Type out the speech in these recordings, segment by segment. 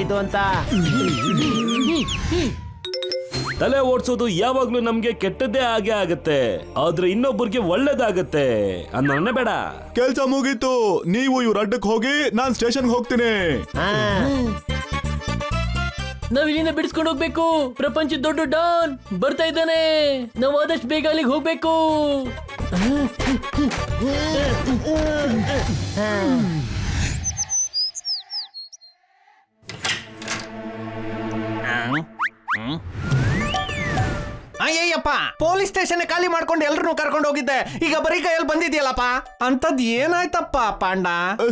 ಇದು ಅಂತ. ತಲೆ ಓಡಿಸೋದು ಯಾವಾಗ್ಲೂ ನಮ್ಗೆ ಕೆಟ್ಟದ್ದೇ ಆಗೇ ಆಗತ್ತೆ. ಆದ್ರೆ ಇನ್ನೊಬ್ಬರಿಗೆ ಒಳ್ಳೇದಾಗತ್ತೆ. ಅನ್ನೋಣ ಬೇಡ. ಕೆಲ್ಸ ಮುಗೀತು. ನೀವು ಇವ್ರ ಅಡ್ಡಕ್ಕೆ ಹೋಗಿ ನಾನ್ ಸ್ಟೇಷನ್ಗೆ ಹೋಗ್ತೀನಿ. ಹಾ. ನಾವ್ ಇಲ್ಲಿಂದ ಬಿಡಿಸ್ಕೊಂಡು ಹೋಗ್ಬೇಕು. ಪ್ರಪಂಚದ ದೊಡ್ಡ ಡಾನ್. ಬರ್ತಾ ಇದ್ದಾನೆ. ನಾವ್ ಆದಷ್ಟು ಬೇಗ ಅಲ್ಲಿಗೆ ಹೋಗ್ಬೇಕು. ಅಯ್ಯಯ್ಯಪ್ಪ ಪೊಲೀಸ್ ಸ್ಟೇಷನ್ ಖಾಲಿ ಮಾಡ್ಕೊಂಡು ಎಲ್ರನ್ನೂ ಕರ್ಕೊಂಡು ಹೋಗಿದ್ದೆ. ಈಗ ಬರೀ ಕೈಯಲ್ಲಿ ಬಂದಿದ್ಯಲ್ಲಪ್ಪ? ಅಂತದ್ ಏನಾಯ್ತಪ್ಪ ಪಾಂಡ?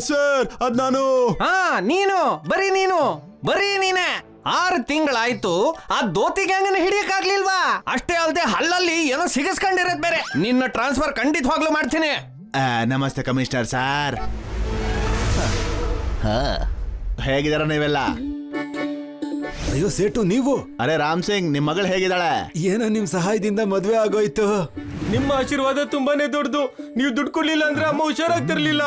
ಸರ್ ಅದ್ ನಾನು. ಹಾ ನೀನು. ಬರೀ ನೀನು. ಬರೀ ನೀನೆ. ಆರು ತಿಂಗಳಾಯ್ತು. ಆ ದೋತಿ ಗ್ಯಾಂಗನ್ನ ಹಿಡಿಯಕ್ಕಾಗ್ಲಿಲ್ವಾ ಅಷ್ಟೇ ಅಲ್ಲದೆ ಹಲ್ಲಲ್ಲಿ ಏನೋ ಸಿಗಸ್ಕೊಂಡಿರೋದ್ ಬೇರೆ. ನಿನ್ನ ಟ್ರಾನ್ಸ್ಫರ್ ಖಂಡಿತವಾಗ್ಲೂ ಮಾಡ್ತೀನಿ. ನಮಸ್ತೆ ಕಮಿಷನರ್ ಸರ್. ಹೇಗಿದಾರ ನೀವೆಲ್ಲ? ಅಯ್ಯೋ ಸೇಟು ನೀವು? ಅರೆ ರಾಮ್ ಸಿಂಗ್ ನಿಮ್ ಮಗಳು ಹೇಗಿದ್ದಾಳೆ? ಏನೋ ನಿಮ್ ಸಹಾಯದಿಂದ ಮದ್ವೆ ಆಗೋಯ್ತು. ನಿಮ್ಮ ಆಶೀರ್ವಾದ ತುಂಬಾನೇ ದೊಡ್ಡದು. ನೀವು ದುಡ್ಡು ಕೊಡ್ಲಿಲ್ಲ ಅಂದ್ರೆ ಅಮ್ಮ ಹುಷಾರಾಗ್ತಿರ್ಲಿಲ್ಲ.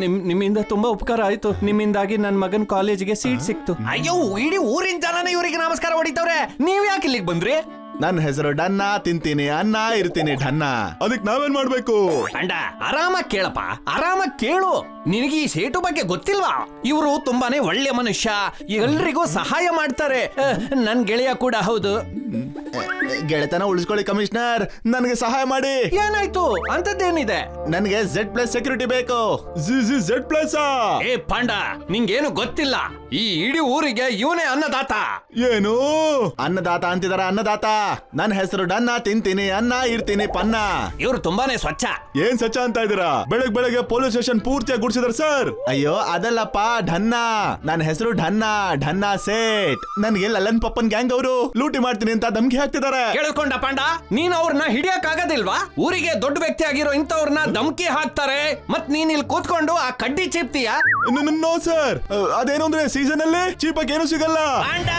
ನಿಮ್ ನಿಮ್ಮಿಂದ ತುಂಬಾ ಉಪಕಾರ ಆಯ್ತು. ನಿಮ್ಮಿಂದಾಗಿ ನನ್ನ ಮಗನ್ ಕಾಲೇಜಿಗೆ ಸೀಟ್ ಸಿಕ್ತು. ಅಯ್ಯೋ ಇಡೀ ಊರಿನ ಜನನೇ ಇವರಿಗೆ ನಮಸ್ಕಾರ ಹೊಡಿತವ್ರೆ. ನೀವ್ ಯಾಕೆ ಇಲ್ಲಿಗೆ ಬಂದ್ರಿ? ನನ್ನ ಹೆಸರು ಡನ್ನ, ತಿಂತೀನಿ, ಅನ್ನ, ಇರ್ತೀನಿ ಢನ್ನ ಅದಕ್ ನಾವೇನ್ ಮಾಡ್ಬೇಕು? ಅಂಡ ಆರಾಮಾಗಿ ಕೇಳಪ್ಪ. ಆರಾಮಾಗಿ ಕೇಳು. ನಿನಗೆ ಈ ಸೇಟು ಬಗ್ಗೆ ಗೊತ್ತಿಲ್ವಾ? ಇವರು ತುಂಬಾನೇ ಒಳ್ಳೆ ಮನುಷ್ಯ. ಎಲ್ರಿಗೂ ಸಹಾಯ ಮಾಡ್ತಾರೆ. ನನ್ ಗೆಳೆಯ ಕೂಡ ಹೌದು. ಗೆಳೆತನ ಉಳಿಸ್ಕೊಳ್ಳಿ ಕಮಿಷನರ್. ನನಗೆ ಸಹಾಯ ಮಾಡಿ. ಏನಾಯ್ತು? ಅಂತದ್ದೇನಿದೆ ನನಗೆ ಝೆಡ್ ಪ್ಲಸ್ ಸೆಕ್ಯೂರಿಟಿ ಬೇಕು. ಝೆಡ್ ಪ್ಲಸ್ ಏ ಪಾಂಡ ನಿಂಗೇನು ಗೊತ್ತಿಲ್ಲ. ಈ ಇಡೀ ಊರಿಗೆ ಇವನೇ ಅನ್ನದಾತ. ಏನು? ಅನ್ನದಾತ ಅಂತಿದಾರ ಅನ್ನದಾತ. ನನ್ನ ಹೆಸರು ಡನ್ನ ತಿಂತೀನಿ ಅನ್ನ ಇರ್ತೀನಿ ಪನ್ನ. ಇವ್ರು ತುಂಬಾನೇ ಸ್ವಚ್ಛ. ಏನ್ ಸ್ವಚ್ಛ ಅಂತ ಇದೀರಾ ಬೆಳಗ್ ಬೆಳಗ್ಗೆ ಪೊಲೀಸ್ ಸ್ಟೇಷನ್ ಪೂರ್ತಿಯಾಗಿ ಗುಡಿಸಿದ್ರ ಸರ್. ಅಯ್ಯೋ ಅದಲ್ಲಪ್ಪ ಢನ್ನ ನನ್ನ ಹೆಸರು ಢನ್ನ ಢನ್ನ ಸೇಟ್ ನನ್ಗೆ ಲಲ್ಲನ್ ಪಪ್ಪನ್ ಗ್ಯಾಂಗ್ ಅವರು. ಲೂಟಿ ಮಾಡ್ತೀನಿ ಅಂತ ಧಮ್ಕಿ ಹಾಕ್ತಿದಾರೆ. ಕೇಳಿಸ್ಕೊಂಡ ಪಾಂಡ ನೀನ್ ಅವ್ರನ್ನ ಹಿಡಿಯಕ್ ಆಗೋದಿಲ್ವಾ ಊರಿಗೆ ದೊಡ್ಡ ವ್ಯಕ್ತಿ ಆಗಿರೋ ಇಂಥವ್ರನ್ನ ಧಮಕಿ ಹಾಕ್ತಾರೆ ಮತ್ ನೀನ್ ಇಲ್ಲಿ ಕೂತ್ಕೊಂಡು ಆ ಕಡ್ಡಿ ಚೀಪ್ತೀಯ? No sir. ಅದೇನು ಅಂದ್ರೆ ಸೀಸನ್ ಅಲ್ಲಿ ಚೀಪಕ್ಕೆ ಏನು ಸಿಗಲ್ಲ. ಪಾಂಡ!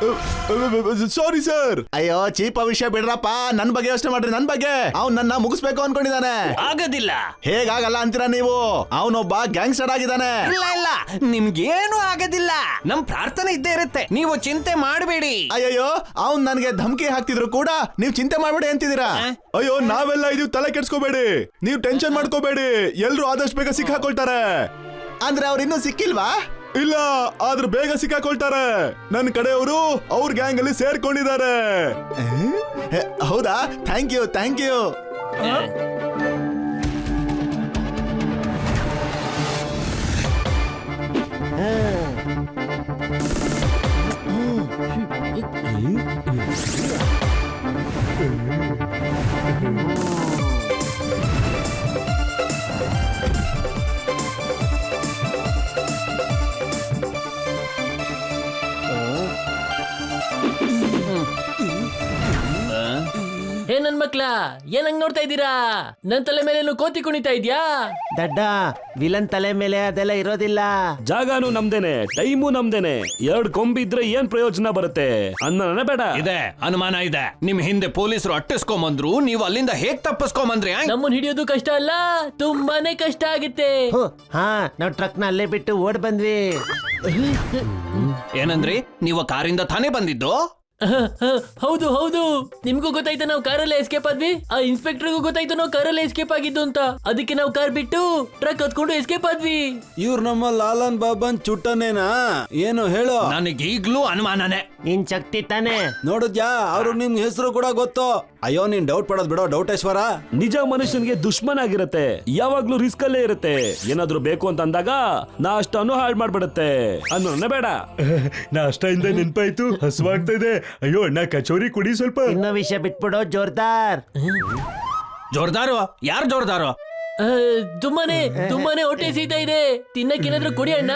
ಸಾರಿ ಸರ್ ಅಯ್ಯೋ ಚೀಪ ವಿಷಯ ಬಿಡ್ರಪ್ಪ. ನನ್ ಬಗ್ಗೆ ಯೋಚನೆ ಮಾಡ್ರಿ ನನ್ ಬಗ್ಗೆ. ಅವ್ನ್ ನನ್ನ ಮುಗಿಸ್ಬೇಕು ಅನ್ಕೊಂಡಿದ್ದಾನೆ. ಆಗೋದಿಲ್ಲ ಹೇಗಾಗಲ್ಲ ಅಂತೀರಾ ನೀವು? ಅವನೊಬ್ಬ ಗ್ಯಾಂಗ್ಸ್ಟರ್ ಆಗಿದ್ದಾನೆ. ಇಲ್ಲ ಇಲ್ಲ. ನಿಮ್ಗೇನು ಆಗೋದಿಲ್ಲ. ನಮ್ ಪ್ರಾರ್ಥನೆ ಇದ್ದೇ ಇರುತ್ತೆ. ನೀವು ಚಿಂತೆ ಮಾಡಬೇಡಿ. ಅಯ್ಯಯ್ಯೋ ಅವ್ನ್ ನನ್ಗೆ ಧಮಕಿ ಹಾಕ್ತಿದ್ರು ಕೂಡ ನೀವ್ ಚಿಂತೆ ಮಾಡ್ಬೇಡಿ ಅಂತಿದ್ದೀರಾ? ಅಯ್ಯೋ ನಾವೆಲ್ಲ ಇದು ತಲೆ ಕೆಡ್ಸ್ಕೋಬೇಡಿ. ನೀವ್ ಟೆನ್ಷನ್ ಮಾಡ್ಕೋಬೇಡಿ. ಎಲ್ರು ಆದಷ್ಟು ಬೇಗ ಸಿಕ್ಕಾಕೊಳ್ತಾರೆ. ಅಂದ್ರೆ ಅವ್ರು ಇನ್ನೂ ಸಿಕ್ಕಿಲ್ವಾ? ಇಲ್ಲ ಆದ್ರೆ ಬೇಗ ಸಿಕ್ಕಾಕೊಳ್ತಾರೆ. ನನ್ನ ಕಡೆಯವರು ಅವ್ರ ಗ್ಯಾಂಗ್ ಅಲ್ಲಿ ಸೇರ್ಕೊಂಡಿದ್ದಾರೆ ಹೌದಾ? Thank you thank you. ನನ್ ಮಕ್ಳ ಏನಂಗ್ ನೋಡ್ತಾ ಇದ್ದೀರಾ? ನನ್ ತಲೆ ಮೇಲೆ ಕೋತಿ ಕುಣಿತಾ ಇದ್ಯಾ? ದಡ್ಡ ವಿಲನ್ ತಲೆ ಮೇಲೆ ಅದೆಲ್ಲ ಇರೋದಿಲ್ಲ. ಜಾಗನೂ ನಮ್ದೇನೆ ಟೈಮು ನಮ್ದೇನೆ. ಎರಡ್ ಕೊಂಬಿದ್ರೆ ಏನ್ ಪ್ರಯೋಜನ ಬರುತ್ತೆ? ಅನ್ನ ಬೇಡ. ಇದೆ ಅನುಮಾನ ಇದೆ. ನಿಮ್ ಹಿಂದೆ ಪೊಲೀಸರು ಅಟ್ಟಿಸ್ಕೊಂಬಂದ್ರು ನೀವು ಅಲ್ಲಿಂದ ಹೇಗ್ ತಪ್ಪಿಸ್ಕೊಂಬಂದ್ರಿ ಆ? ನಮ್ಮನ್ ಹಿಡಿಯೋದು ಕಷ್ಟ ಅಲ್ಲ ತುಂಬಾನೇ ಕಷ್ಟ ಆಗುತ್ತೆ. ಹೋ, ಹಾ ನಾವ್ ಟ್ರಕ್ನ ಅಲ್ಲೇ ಬಿಟ್ಟು ಓಡ್ ಬಂದ್ವಿ. ಏನಂದ್ರಿ ನೀವು ಕಾರಿಂದ ತಾನೇ ಬಂದಿದ್ದು? ಹೌದು ಹೌದು. ನಿಮ್ಗೂ ಗೊತ್ತಾಯ್ತಾ ನಾವು ಕಾರಲ್ಲೇ ಎಸ್ಕೇಪ್ ಆದ್ವಿ? ಆ ಇನ್ಸ್ಪೆಕ್ಟರ್ಗೂ ಗೊತ್ತಾಯ್ತು ನಾವು ಕಾರಲ್ಲೇ ಎಸ್ಕೇಪ್ ಆಗಿದ್ದು ಅಂತ. ಅದಕ್ಕೆ ನಾವು ಕಾರ್ ಬಿಟ್ಟು ಟ್ರಕ್ ಹತ್ಕೊಂಡು ಎಸ್ಕೇಪ್ ಆದ್ವಿ. ಇವ್ರು ನಮ್ಮ ಲಾಲನ್ ಬಾಬನ್ ಚುಟ್ಟನೇನಾ? ಏನು ಹೇಳು? ನನಗೆ ಈಗ್ಲೂ ಅನುಮಾನನೇ. ನಿನ್ ಶಕ್ತಿ ತಾನೆ. ನೋಡುದ್ಯಾ? ಅವ್ರು ನಿಮ್ ಹೆಸರು ಕೂಡ ಗೊತ್ತು. ಅಯ್ಯೋ ನೀನ್ ಡೌಟ್ ಪಡೋದ್ ಬಿಡೋ ಡೌಟೇಶ್ವರ. ನಿಜ ಮನುಷ್ಯನ್ಗೆ ದುಶ್ಮನ್ ಆಗಿರತ್ತೆ ಯಾವಾಗ್ಲೂ ರಿಸ್ಕ್ ಅಲ್ಲೇ ಇರುತ್ತೆ. ಏನಾದ್ರೂ ಬೇಕು ಅಂತ ಅಂದಾಗ ನಾ ಅಷ್ಟನ್ನು ಹಾಳ್ ಮಾಡ್ಬಿಡುತ್ತೆ. ಅನ್ನೋ ಬೇಡ. ನಾ ಅಷ್ಟ ಹಿಂದೆ ನೆನ್ಪಾಯ್ತು ಹಸುವಾಗ್ತಾ ಇದೆ. ಅಯ್ಯೋ ಅಣ್ಣ ಕಚೋರಿ ಕುಡಿ ಸ್ವಲ್ಪ. ಇನ್ನೋ ವಿಷಯ ಬಿಟ್ಬಿಡೋ ಜೋರ್ದಾರ್. ಜೋರ್ದಾರು? ಯಾರು ಜೋರ್ದಾರು? ಆ, ತುಂಬಾನೇ ತುಂಬಾನೇ ಹೊಟ್ಟೆ ಸೀತಾ ಇದೆ. ತಿನ್ನಕ್ಕೇನಾದ್ರೂ ಕುಡಿ ಅಣ್ಣ.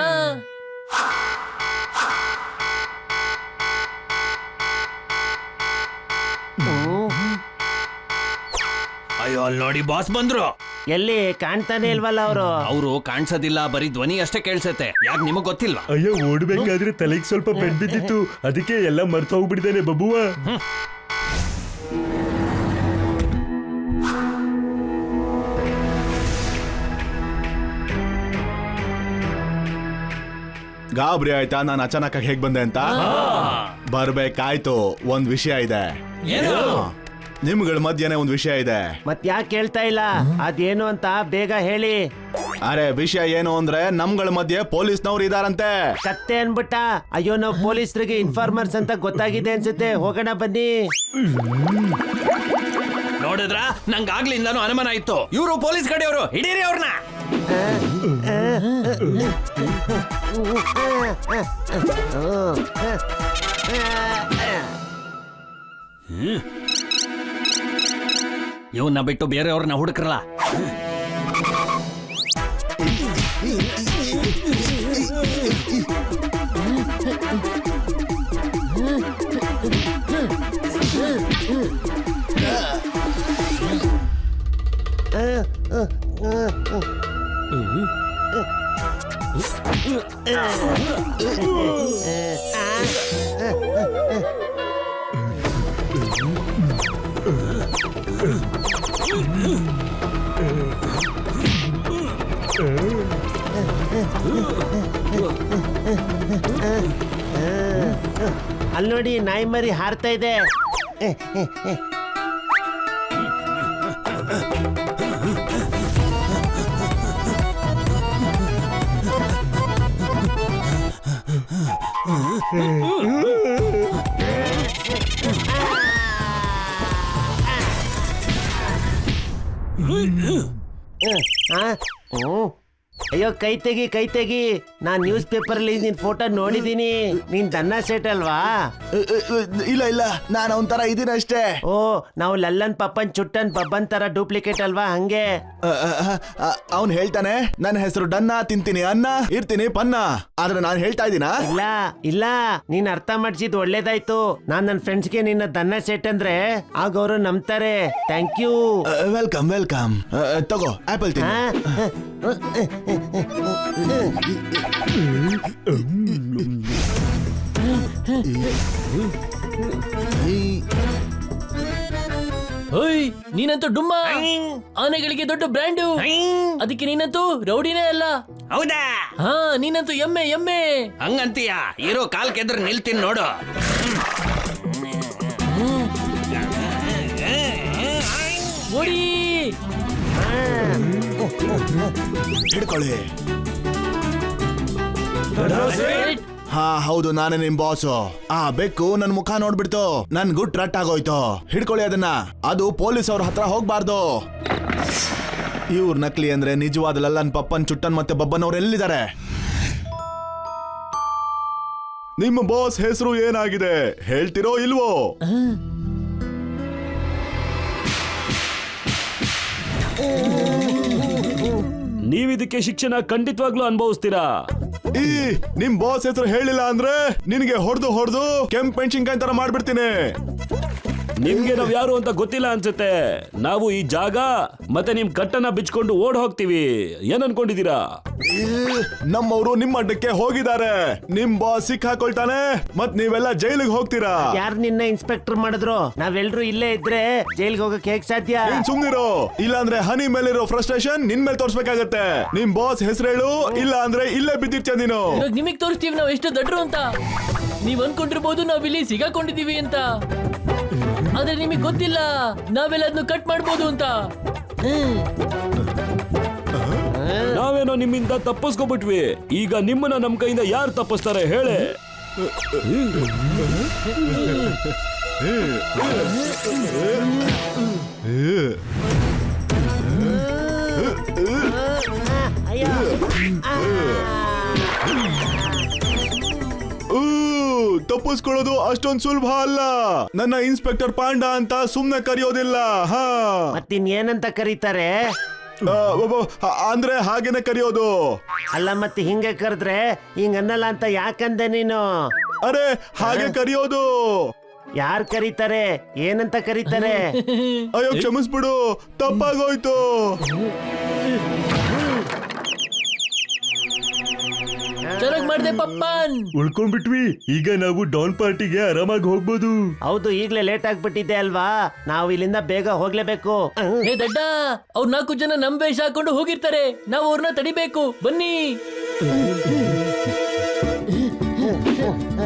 ಅಯ್ಯೋ ಅಲ್ಲಿ ನೋಡಿ ಬಾಸ್ ಬಂದ್ರು. ಎಲ್ಲಿ ಕಾಣ್ತಾನೆ ಇಲ್ವಲ್ಲ ಅವರು? ಅವರು ಕಾಣಿಸೋದಿಲ್ಲ ಬರೀ ಧ್ವನಿ ಅಷ್ಟೇ ಕೇಳಿಸುತ್ತೆ. ಯಾಕೆ ನಿಮಗ್ ಗೊತ್ತಿಲ್ವಾ? ಅಯ್ಯೋ ಓಡ್ಬೇಕಾದ್ರೆ ತಲೆಗೆ ಸ್ವಲ್ಪ ಬೆಡ್ ಬಿದ್ದಿತ್ತು. ಅದಕ್ಕೆ ಎಲ್ಲ ಮರ್ತು ಹೋಗ್ಬಿಟ್ಟಿದ್ದಾನೆ ಬಬುವ. ಗಾಬರಿ ಆಯ್ತಾ? ನಾನು ಅಚಾನಕ್ ಹೇಗ್ ಬಂದೆ ಅಂತ? ಬರ್ಬೇಕಾಯ್ತು. ಒಂದ್ ವಿಷಯ ಇದೆ. ನಿಮ್ಗಳ ಮಧ್ಯಾಹ್ನ ಒಂದು ವಿಷಯ ಇದೆ. ಮತ್ ಯಾಕೆ ಕೇಳ್ತಾ ಇಲ್ಲ? ಅದೇನು ಅಂತ ಬೇಗ ಹೇಳಿ. ಅರೆ ವಿಷಯ ಏನು ಅಂದ್ರೆ ನಮ್ಗಳ ಮಧ್ಯೆ ಪೊಲೀಸ್ನವ್ರು ಇದಾರಂತೆ. ಕತ್ತೆ ಅನ್ಬಿಟ್ಟ. ಅಯ್ಯೋ ನಾವು ಪೊಲೀಸರಿಗೆ ಇನ್ಫಾರ್ಮರ್ಸ್ ಅಂತ ಗೊತ್ತಾಗಿದೆ ಅನ್ಸುತ್ತೆ. ಹೋಗೋಣ ಬನ್ನಿ. ನೋಡಿದ್ರ? ನಂಗೆ ಆಗ್ಲಿಂದಾನು ಅನುಮಾನ ಇತ್ತು. ಇವರು ಪೊಲೀಸ್ ಕಡೆಯವರು. ಹಿಡೀರಿ ಅವ್ರನ್ನ ಇವನ್ನ ಬಿಟ್ಟು ಬೇರೆಯವ್ರನ್ನ ಹುಡುಕ್ರಲ್ಲ ಅಲ್ಲಿ ನೋಡಿ ನಾಯಿ ಮರಿ ಹಾರ್ತಾ ಇದೆ. เฮ้ยเออ เออฮะโอ้ ಅಯ್ಯೋ ಕೈ ತೆಗಿ ಕೈ ತೆಗಿ. ನಾನ್ ನ್ಯೂಸ್ ಪೇಪರ್ ಅಲ್ಲಿ ನಿನ್ ಫೋಟೋ ನೋಡಿದೀನಿ. ನೀನ್ ದನ್ನ ಸೆಟ್ ಅಲ್ವಾ? ಇಲ್ಲ ಇಲ್ಲ. ನಾನು ಅವನ್ ತರ ಇದೀನಿ ಅಷ್ಟೇ. ಓ ನಾವು ಲಲ್ಲನ್ ಪಪ್ಪನ್ ಚುಟ್ಟನ್ ಬಬ್ಬನ್ ತರ ಡೂಪ್ಲಿಕೇಟ್ ಅಲ್ವಾ ಹಂಗೆ? ಅವನ್ ಹೇಳ್ತಾನೆ ನನ್ನ ಹೆಸರು ಡನ್ನ ತಿಂತೀನಿ ಅನ್ನ ಇರ್ತೀನಿ ಪನ್ನ. ಆದ್ರೆ ನಾನು ಹೇಳ್ತಾ ಇದೀನಾ? ಇಲ್ಲ ಇಲ್ಲ. ನೀನ್ ಅರ್ಥ ಮಾಡ್ಸಿದ್ ಒಳ್ಳೇದಾಯ್ತು. ನಾನ್ ನನ್ ಫ್ರೆಂಡ್ಸ್ಗೆ ನಿನ್ನ ದನ್ನ ಸೆಟ್ ಅಂದ್ರೆ ಆಗ ಅವರು ನಂಬ್ತಾರೆ. ಥ್ಯಾಂಕ್ ಯು ವೆಲ್ಕಮ್ ವೆಲ್ಕಮ್ ತಗೋ ಆಪಲ್ ತಿನ್ನು. ಓಯ್ ನೀನಂತೂ ಡುಮ್ಮ. ಆನೆಗಳಿಗೆ ದೊಡ್ಡ ಬ್ರ್ಯಾಂಡು. ಅದಕ್ಕೆ ನೀನಂತೂ ರೌಡಿನೇ ಅಲ್ಲ. ಹೌದಾ? ಹಾ ನೀನಂತೂ ಎಮ್ಮೆ ಎಮ್ಮೆ. ಹಂಗಂತೀಯ? ಇರೋ ಕಾಲ್ ಕೆದ್ರ ನಿಲ್ತೀನಿ ನೋಡು. ಹಾ, ಹೌದು, ನಾನೇ ನಿಮ್ ಬಾಸು ಆ, ಬೆಕ್ಕು ನನ್ ಮುಖ ನೋಡ್ಬಿಡ್ತು. ನನ್ ಗುಟ್ ರಟ್ ಆಗೋಯ್ತು. ಹಿಡ್ಕೊಳ್ಳಿ ಅದನ್ನ. ಅದು ಪೊಲೀಸ್ ಅವ್ರ ಹತ್ರ ಹೋಗ್ಬಾರ್ದು. ಇವ್ರ ನಕಲಿ ಅಂದ್ರೆ ನಿಜವಾದ ಲಲ್ಲನ್, ಪಪ್ಪನ್, ಚುಟ್ಟನ್ ಮತ್ತೆ ಬಬ್ಬನ್ ಅವ್ರು ಎಲ್ಲಿದ್ದಾರೆ? ನಿಮ್ಮ ಬಾಸ್ ಹೆಸರು ಏನಾಗಿದೆ? ಹೇಳ್ತಿರೋ ಇಲ್ವೋ? ನೀವಿದಕ್ಕೆ ಶಿಕ್ಷಣ ಖಂಡಿತವಾಗ್ಲೂ ಅನುಭವಿಸ್ತೀರಾ? ಈ, ನಿಮ್ ಬಾಸ್ ಹೆಸರು ಹೇಳಿಲ್ಲ ಅಂದ್ರೆ ನಿನಗೆ ಹೊಡೆದು ಹೊಡೆದು ಕೆಂಪ್ ಮೆಣಸಿನ್ಕಾಯಿ ತರ ಮಾಡ್ಬಿಡ್ತೀನಿ. ನಿಮ್ಗೆ ನಾವ್ ಯಾರು ಅಂತ ಗೊತ್ತಿಲ್ಲ ಅನ್ಸುತ್ತೆ. ನಾವು ಈ ಜಾಗ ಮತ್ತೆ ನಿಮ್ ಕಟ್ಟನ್ನ ಬಿಚ್ಕೊಂಡು ಓಡ್ ಹೋಗ್ತೀವಿ. ಏನ್ ಅನ್ಕೊಂಡಿದೀರಾ ನಮ್ಮವರು ನಿಮ್ಮ ಅಡ್ಡಕ್ಕೆ ಹೋಗಿದ್ದಾರೆ. ನಿಮ್ ಬಾಸ್ ಸಿಕ್ ಹಾಕೊಳ್ತಾನೆ ಮತ್ ನೀವೆಲ್ಲ ಜೈಲಿಗೆ ಹೋಗ್ತೀರಾ? ಯಾರು ನಿನ್ನ ಇನ್ಸ್ಪೆಕ್ಟರ್ ಮಾಡಿದ್ರು? ನಾವೆಲ್ರೂ ಇಲ್ಲೇ ಇದ್ರೆ ಜೈಲ್ಗೆ ಹೋಗಕ್ ಹೇಗ್ ಸಾಧ್ಯ? ನೀನ್ ಸುಮ್ನಿರೋ. ಇಲ್ಲ ಅಂದ್ರೆ ಹನಿ ಮೇಲಿರೋ ಫ್ರಸ್ಟ್ರೇಷನ್ ನಿನ್ ಮೇಲೆ ತೋರ್ಸ್ಬೇಕಾಗತ್ತೆ. ನಿಮ್ ಬಾಸ್ ಹೆಸರು ಹೇಳು ಇಲ್ಲ ಅಂದ್ರೆ ಇಲ್ಲೇ ಬಿದ್ದಿರ್ತೀಯ ನೀನು. ಇವಾಗ ನಿಮಗ್ ತೋರಿಸ್ತೀವಿ ನಾವು ಎಷ್ಟು ದಡ್ರು ಅಂತ. ನೀವ್ ಅನ್ಕೊಂಡಿರ್ಬೋದು ನಾವ್ ಇಲ್ಲಿ ಸಿಗಾಕೊಂಡಿದೀವಿ ಅಂತ. ಆದ್ರೆ ನಿಮಗೆ ಗೊತ್ತಿಲ್ಲ ನಾವೆಲ್ಲ ಅದನ್ನ ಕಟ್ ಮಾಡ್ಬೋದು ಅಂತ. ನಾವೇನೋ ನಿಮ್ಮಿಂದ ತಪ್ಪಿಸ್ಕೊಬಿಟ್ವಿ. ಈಗ ನಿಮ್ಮನ್ನ ನಮ್ ಕೈಯಿಂದ ಯಾರು ತಪ್ಪಿಸ್ತಾರೆ ಹೇಳೆ. ತಪ್ಪಿಸ್ಕೊಳ್ಳೋದು ಅಷ್ಟೊಂದ್ ಸುಲಭ ಅಲ್ಲ. ನನ್ನ ಇನ್ಸ್ಪೆಕ್ಟರ್ ಪಾಂಡ ಅಂತ ಸುಮ್ನೆ ಕರೆಯೋದಿಲ್ಲ. ಹಾ. ಮತ್ತಿನ್ ಏನಂತ ಕರೀತಾರೆ? ಆ, ಒಬ್ಬ- ಆ- ಅಂದ್ರೆ ಹಾಗೇನೆ ಕರೆಯೋದು. ಅಲ್ಲ ಮತ್ತೆ ಹಿಂಗೆ ಕರೆದ್ರೆ ಹಿಂಗ ಅನ್ನಲ್ಲ ಅಂತ ಯಾಕಂದೆ ನೀನು? ಅರೆ ಹಾಗೆ ಕರೆಯೋದು. ಯಾರ್ ಕರೀತಾರೆ? ಏನಂತ ಕರೀತಾರೆ? ಅಯ್ಯೋ ಕ್ಷಮಿಸ್ಬಿಡು. ತಪ್ಪಾಗೋಯ್ತು. ಮಾಡ್ದೆ ಪಪ್ಪನ್. ಉಳ್ಕೊಂಡ್ಬಿಟ್ವಿ. ಈಗ ನಾವು ಡಾನ್ ಪಾರ್ಟಿಗೆ ಆರಾಮಾಗಿ ಹೋಗ್ಬೋದು. ಹೌದು ಈಗ್ಲೇ ಲೇಟ್ ಆಗ್ಬಿಟ್ಟಿದೆ ಅಲ್ವಾ? ನಾವು ಇಲ್ಲಿಂದ ಬೇಗ ಹೋಗ್ಲೇಬೇಕು. ಹೇ ದಡ್ಡ ಅವ್ರ ನಾಲ್ಕು ಜನ ನಮ್ ವೇಷ ಹಾಕೊಂಡು ಹೋಗಿರ್ತಾರೆ. ನಾವು ಅವ್ರನ್ನ ತಡಿಬೇಕು. ಬನ್ನಿ.